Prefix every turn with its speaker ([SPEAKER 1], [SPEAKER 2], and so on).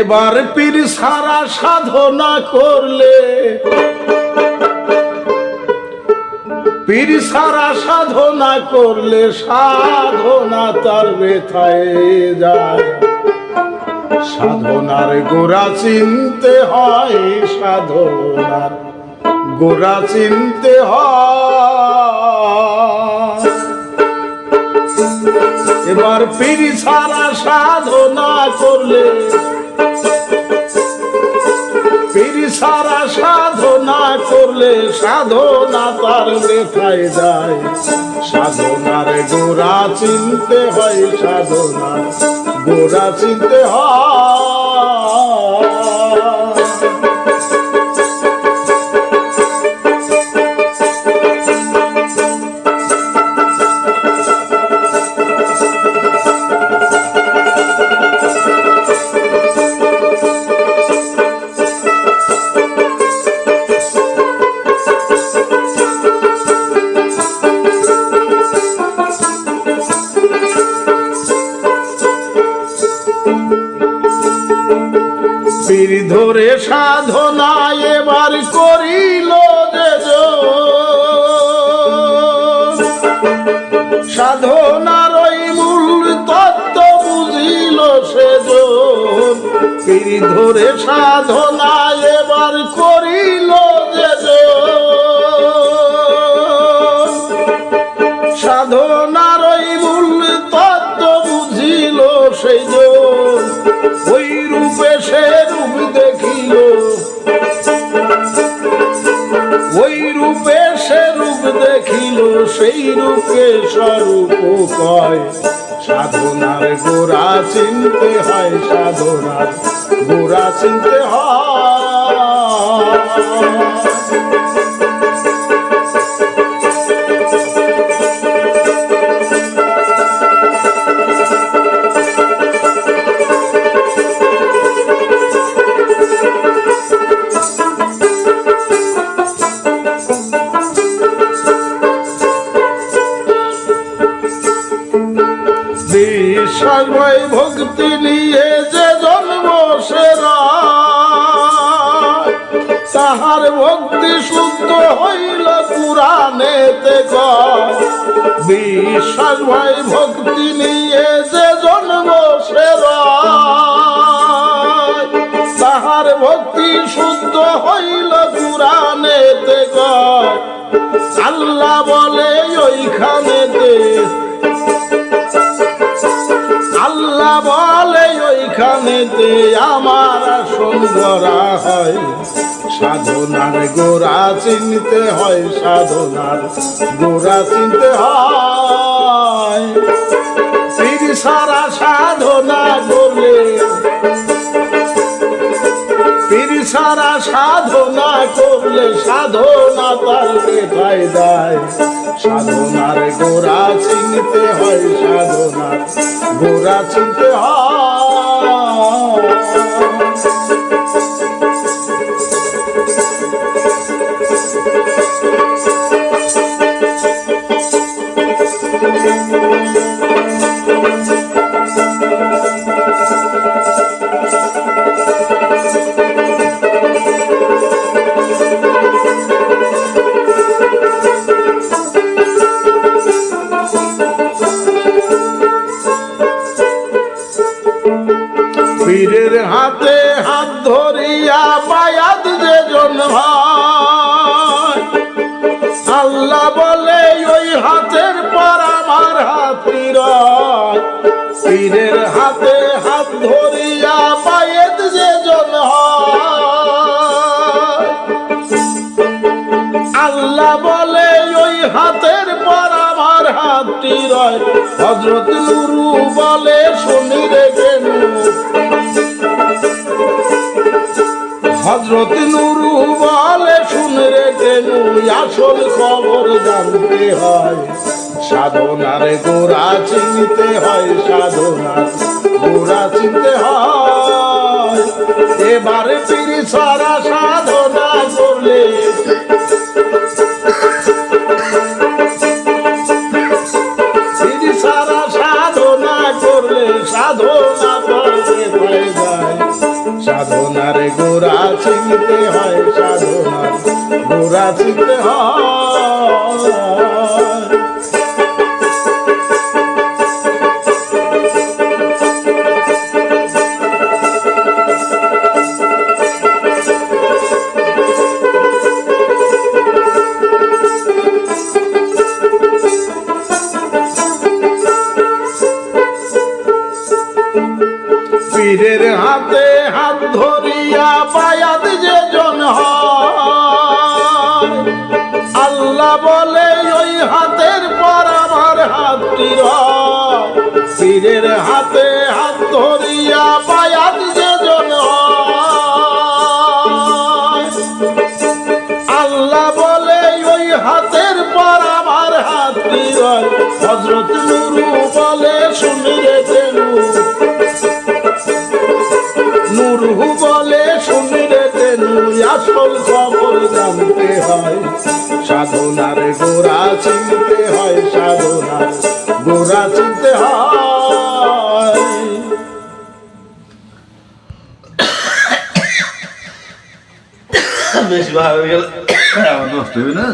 [SPEAKER 1] এবার পীর সারা সাধনা করলে। পীর সারা সাধনা করলে সাধনা তার বেথায় যায়। সাধনার গোড়া চিনতে হয়, সাধনার গোড়া চিনতে হয়। এবার পীর সারা সাধনা করলে সারা সাধনা করলে সাধনা তার লেখায় যায়। সাধনার গোড়া চিনতে হয় সাধনা গোড়া চিনতে হয়। সাধনা এবার করিল। সাধনার ওই মূল তত্ত্ব বুঝিল সে ধরে সাধনা এবার করিল। সাধনার ওই মূল তত্ত্ব বুঝিল সেই ওই সেই রূপে স্বরূপ কয় সাধনার গোড়া চিনতে হয় সাধনার গোড়া চিনতে হয়। তাহার ভক্তি শুদ্ধ হইল পুরাণেতে বিশ্বাস ভয় ভক্তি নিয়ে যে জন্ম সেরা তাহার ভক্তি শুদ্ধ হইল পুরাণেতে আল্লাহ বলে ওইখানেতে। আল্লাহ বলে ওইখানেতে। আমার আসন গড়া হয় সাধনার গোড়া চিনতে হয়, সাধনার গোড়া চিনতে হয়। সারা সাধনা করলে সারা সাধনা করলে সাধনা তার বেথায় সাধনার গোড়া চিনতে হয়, সাধনার গোড়া চিনতে হয়। পীরের হাতে হাত ধরিয়া বায়াত যে জন আল্লাহ বলে, ওই হাতের পর আমার হাত। পীরের হাতে হাত ধরিয়া বায়াত যে জন আল্লাহ বলে, ওই হাতের পর আমার হাতটি রয় হজরত নুরু বলে, শুনি রে হজরত নুরু বলে শুনে রে কেন আসল খবর জানতে হয়। সাধনার গোড়া চিনতে হয়, সাধনার গোড়া চিনতে হয়। এবারে পিড়ি সারা সাধনার গোড়া চিনতে হয় সাধনার গোড়া চিনতে হয়। পীরের হাতে হাত ধরিয়া পায়াত যে জন আল্লাহ বলে, ওই হাতের পর আমার হাতটি। পীরের হাতে হাত ধরিয়া পায়াত যে জন আল্লাহ বলে, ওই হাতের পর আমার হাতটি হজরত আসল খবর জানতে হয়। সাধনার গোড়া চিনতে হয় সাধনার গোড়া চিনতে হয়।
[SPEAKER 2] বেশ ভালো গেল। আমার নষ্ট হবে না?